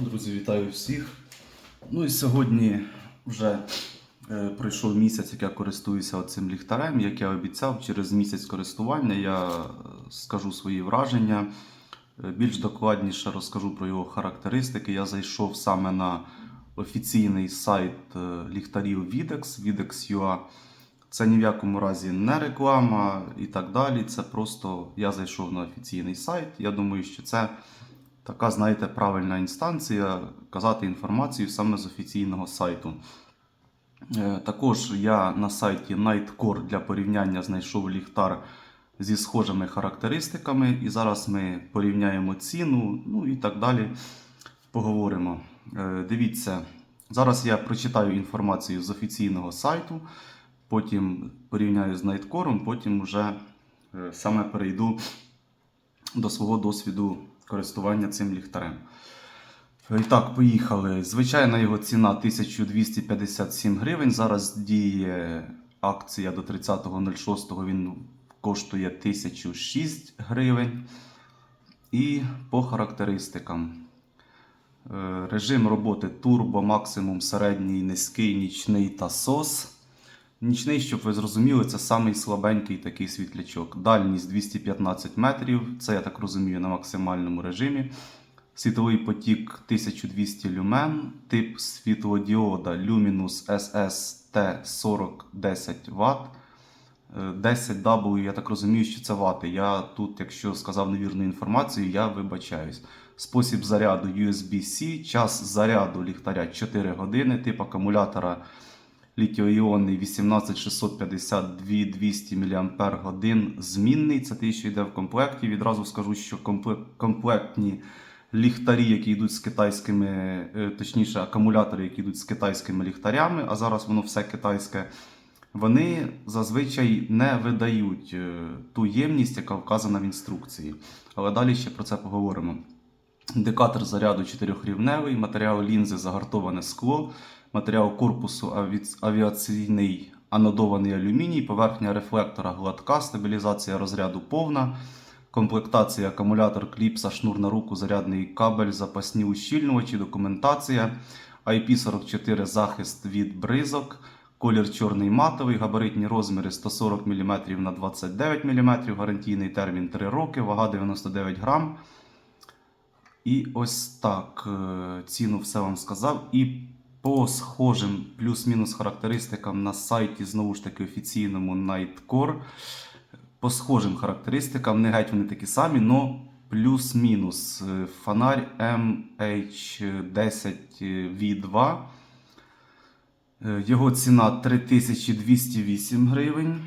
Друзі, вітаю всіх. Ну і сьогодні вже е, пройшов місяць, як я користуюся цим ліхтарем. Як я обіцяв, через місяць користування я е, скажу свої враження. Е, Більш докладніше розкажу про його характеристики. Я зайшов саме на офіційний сайт е, ліхтарів Videx, Videx.ua. Це ні в якому разі не реклама і так далі. Це просто я зайшов на офіційний сайт. Я думаю, що це така, знаєте, правильна інстанція казати інформацію саме з офіційного сайту. Е, Також я на сайті Nightcore для порівняння знайшов ліхтар зі схожими характеристиками. І зараз ми порівняємо ціну, ну і так далі. Поговоримо. Е, Дивіться, зараз я прочитаю інформацію з офіційного сайту, потім порівняю з Nightcore, потім вже е, саме перейду до свого досвіду користування цим ліхтарем. І так, поїхали. Звичайна його ціна 1257 гривень. Зараз діє акція до 30.06. Він коштує 1006 гривень. І по характеристикам. Е, Режим роботи турбо, максимум, середній, низький, нічний та SOS. Нічний, щоб ви зрозуміли, це самий слабенький такий світлячок. Дальність 215 метрів, це я так розумію на максимальному режимі. Світовий потік 1200 люмен, тип світлодіода Luminous SST4010 Вт. 10W, я так розумію, що це вати. Я тут, якщо сказав невірну інформацію, я вибачаюсь. Спосіб заряду USB-C, час заряду ліхтаря 4 години, тип акумулятора літіо-іонний 18652 200 мАч змінний. Це те, що йде в комплекті. Відразу скажу, що комплектні ліхтарі, які йдуть з китайськими, е, точніше, акумулятори, які йдуть з китайськими ліхтарями, а зараз воно все китайське. Вони зазвичай не видають е, ту ємність, яка вказана в інструкції. Але далі ще про це поговоримо. Індикатор заряду чотирьохрівневий, матеріал лінзи загартоване скло, матеріал корпусу аві- авіаційний анодований алюміній, поверхня рефлектора гладка, стабілізація розряду повна, комплектація акумулятор кліпса, шнур на руку, зарядний кабель, запасні ущільнювачі, документація, IP44 захист від бризок. Колір чорний матовий, габаритні розміри 140 мм на 29 мм, гарантійний термін 3 роки, вага 99 грам. І ось так. е, Ціну все вам сказав. І по схожим плюс-мінус характеристикам на сайті, знову ж таки, офіційному Nightcore. По схожим характеристикам, не геть вони такі самі, але плюс-мінус. Е, Фонарь MH10V2. Е, Його ціна 3208 гривень.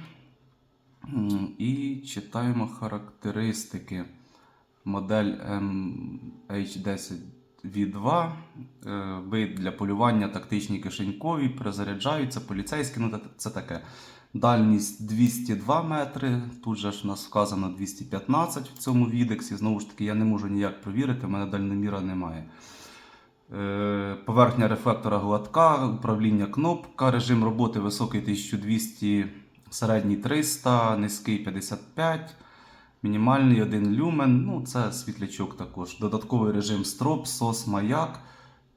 І читаємо характеристики. Модель MH10V2. Е, Вид для полювання, тактичні кишенькові, перезаряджаються, поліцейські, ну це таке. Дальність 202 метри. Тут же ж у нас вказано 215 в цьому відексі. Знову ж таки, я не можу ніяк провірити, в мене дальноміра немає. Е, Поверхня рефлектора гладка, управління кнопка, режим роботи високий 1200, середній 300, низький 55, Мінімальний один люмен, ну це світлячок також. Додатковий режим строп, сос маяк,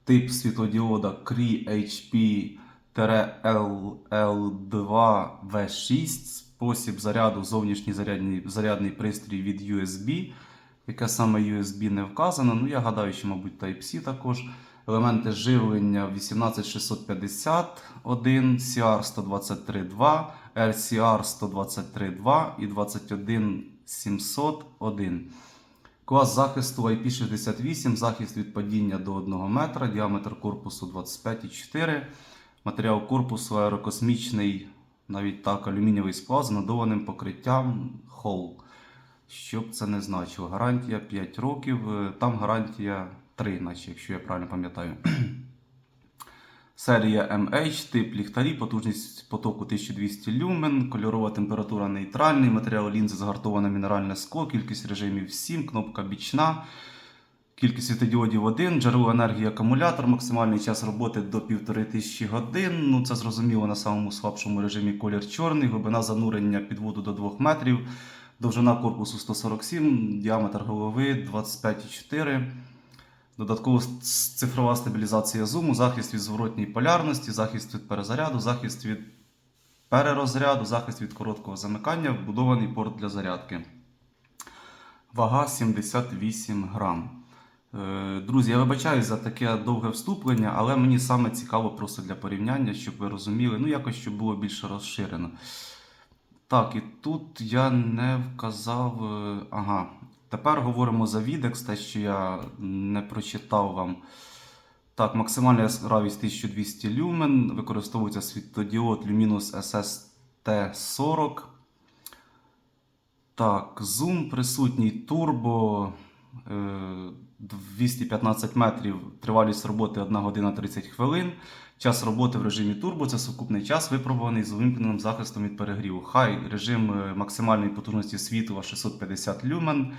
тип світлодіода Cree HP-LL2V6, спосіб заряду зовнішній зарядний зарядний пристрій від USB. Яке саме USB не вказано. Ну, я гадаю, що, мабуть, Type-C також. Елементи живлення 18651, CR123.2, RCR1232 і 21. 701. Клас захисту IP68, захист від падіння до 1 метра, діаметр корпусу 25,4. Матеріал корпусу аерокосмічний, навіть так, алюмінієвий склад з надованим покриттям холл. Що б це не значило. Гарантія 5 років, е, там гарантія 3, наче, якщо я правильно пам'ятаю. Серія MH, тип ліхтарі, потужність потоку 1200 люмен, кольорова температура нейтральний, матеріал лінзи загартоване мінеральне скло, кількість режимів 7, кнопка бічна, кількість світодіодів 1, джерело енергії акумулятор, максимальний час роботи до 1500 годин. Ну, це зрозуміло на самому слабшому режимі колір чорний, глибина занурення під воду до 2 метрів, довжина корпусу 147, діаметр голови 25,4. Додатково цифрова стабілізація зуму, захист від зворотньої полярності, захист від перезаряду, захист від перерозряду, захист від короткого замикання, вбудований порт для зарядки. Вага 78 грам. Е, Друзі, я вибачаюсь за таке довге вступлення, але мені саме цікаво просто для порівняння, щоб ви розуміли, ну якось щоб було більше розширено. Так, і тут я не вказав. е, Ага. Тепер говоримо за відекс, те, що я не прочитав вам. Так, максимальна яскравість 1200 люмен, використовується світодіод Luminous SST40. Так, зум присутній турбо. е, 215 метрів, тривалість роботи 1 година 30 хвилин. Час роботи в режимі турбо це сукупний час, випробуваний з увімкненим захистом від перегріву. Хай режим е, максимальної потужності світла 650 люмен,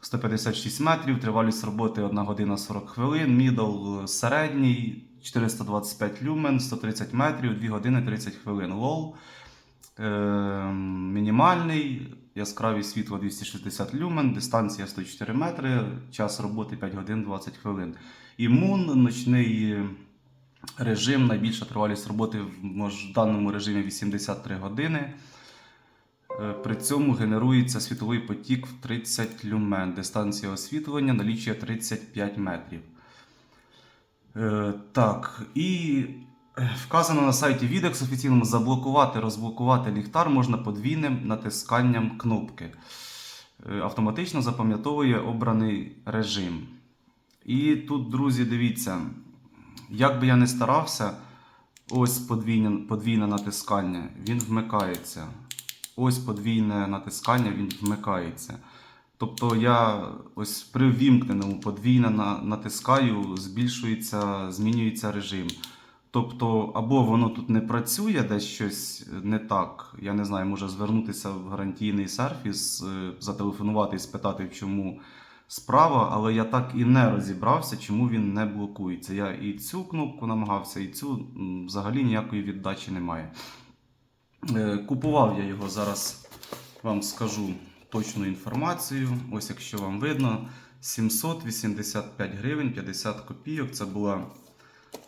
156 метрів, тривалість роботи 1 година 40 хвилин, мідл е, середній 425 люмен, 130 метрів, 2 години 30 хвилин. Лоу е, мінімальний, яскравість світла 260 люмен, дистанція 104 метри, час роботи 5 годин 20 хвилин. Імун, ночний режим, найбільша тривалість роботи в даному режимі 83 години. Е, При цьому генерується світловий потік в 30 люмен. Дистанція освітлення налічує 35 метрів. Е, так, і вказано на сайті Videx офіційному заблокувати, розблокувати ліхтар можна подвійним натисканням кнопки. Е, Автоматично запам'ятовує обраний режим. І тут, друзі, дивіться, як би я не старався, ось подвійне, подвійне натискання, він вмикається. Ось подвійне натискання, він вмикається. Тобто я ось при ввімкненому подвійне натискаю, збільшується, змінюється режим. Тобто, або воно тут не працює, десь щось не так. Я не знаю, може звернутися в гарантійний сервіс, е, зателефонувати і спитати, чому справа, але я так і не розібрався, чому він не блокується. Я і цю кнопку намагався, і цю взагалі ніякої віддачі немає. Е, Купував я його зараз, вам скажу точну інформацію. Ось якщо вам видно, 785 гривень 50 копійок. Це була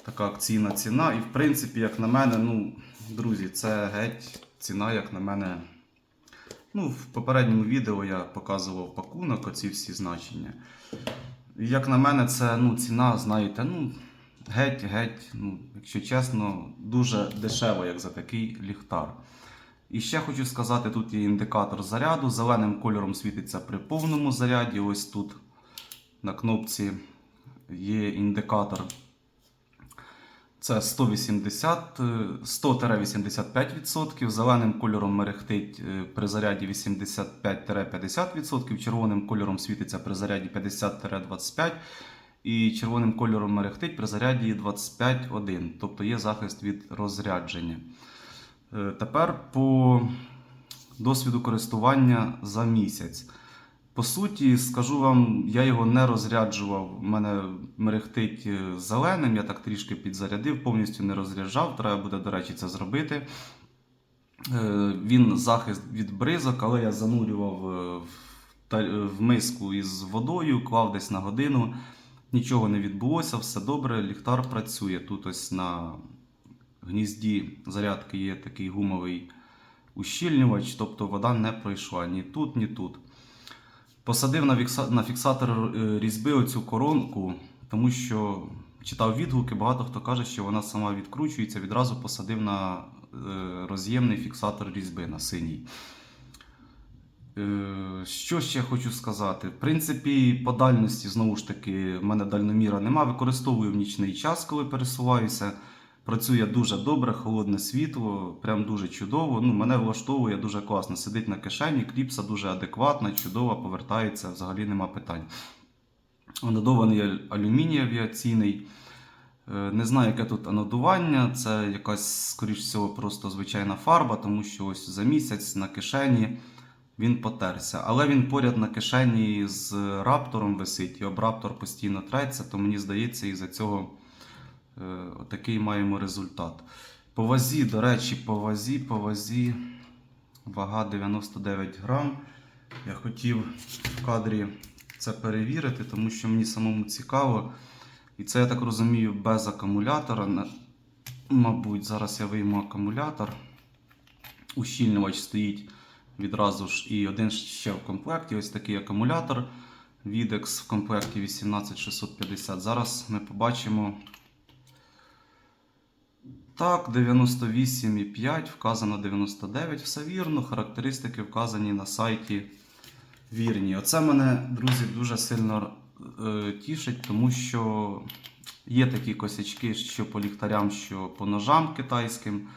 така акційна ціна. І в принципі, як на мене, ну, друзі, це геть ціна, як на мене. Ну, в попередньому відео я показував пакунок, оці всі значення. І Як на мене, це ну, ціна, знаєте, ну, геть, геть, ну, якщо чесно, дуже дешево, як за такий ліхтар. І ще хочу сказати: тут є індикатор заряду. Зеленим кольором світиться при повному заряді. Ось тут на кнопці є індикатор. Це 180, е, 100-85%. Зеленим кольором мерехтить е, при заряді 85-50%. Червоним кольором світиться при заряді 50-25%. І червоним кольором мерехтить при заряді 25,1. Тобто є захист від розрядження. Е, Тепер по досвіду користування за місяць. По суті, скажу вам, я його не розряджував. У мене мерехтить е, зеленим, я так трішки підзарядив, повністю не розряджав. Треба буде, до речі, це зробити. Е, Він захист від бризок, але я занурював е, в, миску із водою, клав десь на годину. Нічого не відбулося, все добре, ліхтар працює. Тут ось на гнізді зарядки є такий гумовий ущільнювач, тобто вода не пройшла ні тут, ні тут. Посадив на, фікса... на фіксатор е, різьби оцю коронку, тому що читав відгуки, багато хто каже, що вона сама відкручується. Відразу посадив на е, роз'ємний фіксатор різьби на синій. Е, Що ще хочу сказати? В принципі, по дальності, знову ж таки, в мене дальноміра нема. Використовую в нічний час, коли пересуваюся. Працює дуже добре, холодне світло, прям дуже чудово. Ну, мене влаштовує дуже класно. Сидить на кишені, кліпса дуже адекватна, чудова, повертається, взагалі нема питань. Анодований алюміній авіаційний. Е, Не знаю, яке тут анодування. Це якась, скоріш всього, просто звичайна фарба, тому що ось за місяць на кишені він потерся. Але він поряд на кишені з раптором висить, і об раптор постійно треться, то мені здається, із-за цього е, такий маємо результат. По вазі, до речі, по вазі, по вазі вага 99 грам. Я хотів в кадрі це перевірити, тому що мені самому цікаво. І це, я так розумію, без акумулятора. Мабуть, зараз я вийму акумулятор. Ущільнювач стоїть відразу ж і один ще в комплекті. Ось такий акумулятор. Videx в комплекті 18650. Зараз ми побачимо. Так, 98,5, вказано 99, все вірно. Характеристики вказані на сайті вірні. Оце мене, друзі, дуже сильно е, тішить, тому що є такі косячки, що по ліхтарям, що по ножам китайським,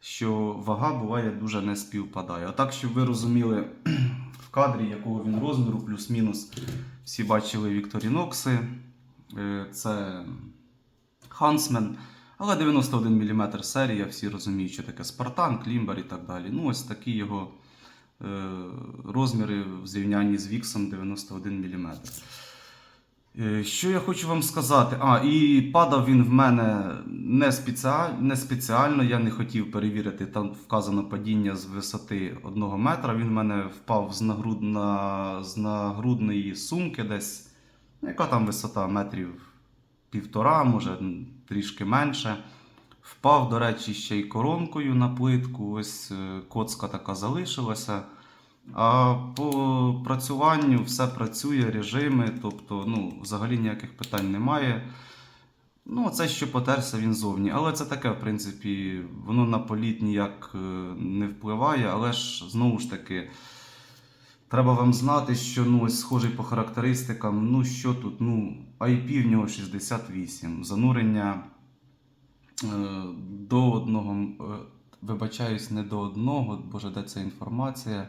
що вага буває дуже не співпадає. Отак, щоб ви розуміли в кадрі, якого він розміру, плюс-мінус. Всі бачили Вікторінокси. Е, Це Хансмен. Але 91 мм серія, всі розуміють, що таке Спартан, Клімбер і так далі. Ну, ось такі його е, розміри в зрівнянні з Віксом 91 мм. Е, Що я хочу вам сказати? А, і падав він в мене не, спеціаль... не спеціально. Я не хотів перевірити, там вказано падіння з висоти 1 метра. Він в мене впав з, нагруд... на... з нагрудної сумки десь. Ну, яка там висота? Метрів півтора, може трішки менше. Впав, до речі, ще й коронкою на плитку. Ось е, коцка така залишилася. А по працюванню все працює, режими, тобто ну, взагалі ніяких питань немає. Ну, це що потерся він зовні. Але це таке, в принципі, воно на політ ніяк е, не впливає, але ж знову ж таки. Треба вам знати, що ну, ось схожий по характеристикам. Ну, що тут? Ну, IP в нього 68. Занурення е, до одного. е, Вибачаюсь, не до одного, боже, де ця інформація.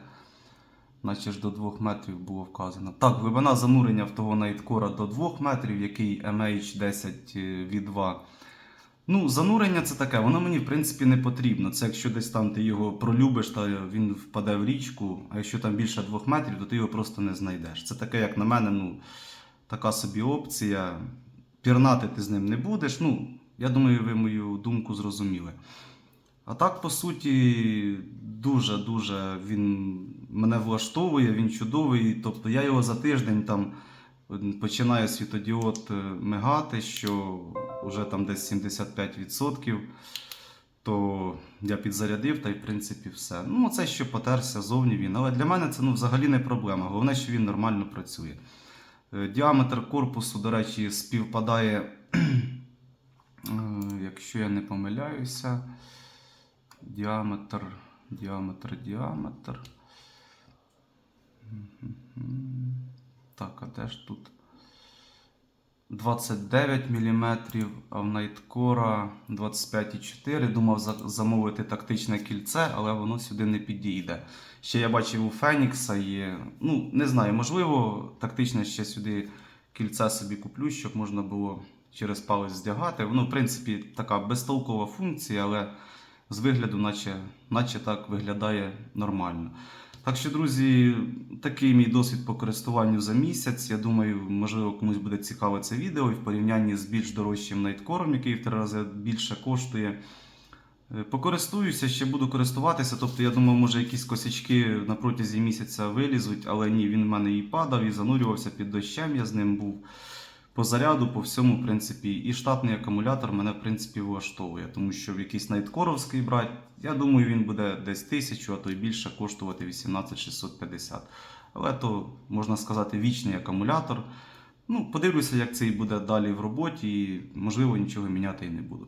Наче ж до 2 метрів було вказано. Так, глибина занурення в того найткора до 2 метрів, який MH10 V2. Ну, занурення це таке, воно мені в принципі не потрібно. Це якщо десь там ти його пролюбиш, та він впаде в річку, а якщо там більше 2 метрів, то ти його просто не знайдеш. Це таке, як на мене, ну, така собі опція. Пірнати ти з ним не будеш. Ну, я думаю, ви мою думку зрозуміли. А так, по суті, дуже-дуже він мене влаштовує, він чудовий. Тобто я його за тиждень там починає світодіод е, мигати, що вже там десь 75%, то я підзарядив та й в принципі все. Ну, це що потерся зовні він. Але для мене це ну, взагалі не проблема. Головне, що він нормально працює. Е, Діаметр корпусу, до речі, співпадає, е, якщо я не помиляюся. Діаметр, діаметр, діаметр. Так, а де ж тут? 29 мм, а в Найткора 25,4. Думав замовити тактичне кільце, але воно сюди не підійде. Ще я бачив у Фенікса є. Ну, не знаю, можливо, тактичне ще сюди кільце собі куплю, щоб можна було через палець здягати. Воно, в принципі, така безтолкова функція, але з вигляду, наче, наче так виглядає нормально. Так що, друзі, такий мій досвід по користуванню за місяць. Я думаю, можливо, комусь буде цікаве це відео і в порівнянні з більш дорожчим найткором, який в три рази більше коштує. Е, Покористуюся, ще буду користуватися. Тобто, я думаю, може якісь косячки на протязі місяця вилізуть, але ні, він в мене і падав, і занурювався під дощем. Я з ним був по заряду, по всьому, в принципі, і штатний акумулятор мене, в принципі, влаштовує. Тому що в якийсь найткоровський брать, я думаю, він буде десь тисячу, а то й більше коштувати 18650. Але то, можна сказати, вічний акумулятор. Ну, подивлюся, як цей буде далі в роботі, і можливо нічого міняти і не буду.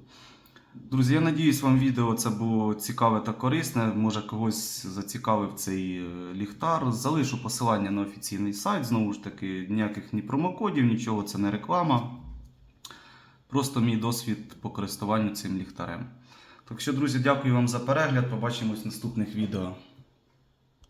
Друзі, я надіюсь, вам відео це було цікаве та корисне. Може когось зацікавив цей е, ліхтар. Залишу посилання на офіційний сайт. Знову ж таки, ніяких ні промокодів, нічого, це не реклама. Просто мій досвід по користуванню цим ліхтарем. Так що, друзі, дякую вам за перегляд. Побачимось в наступних відео.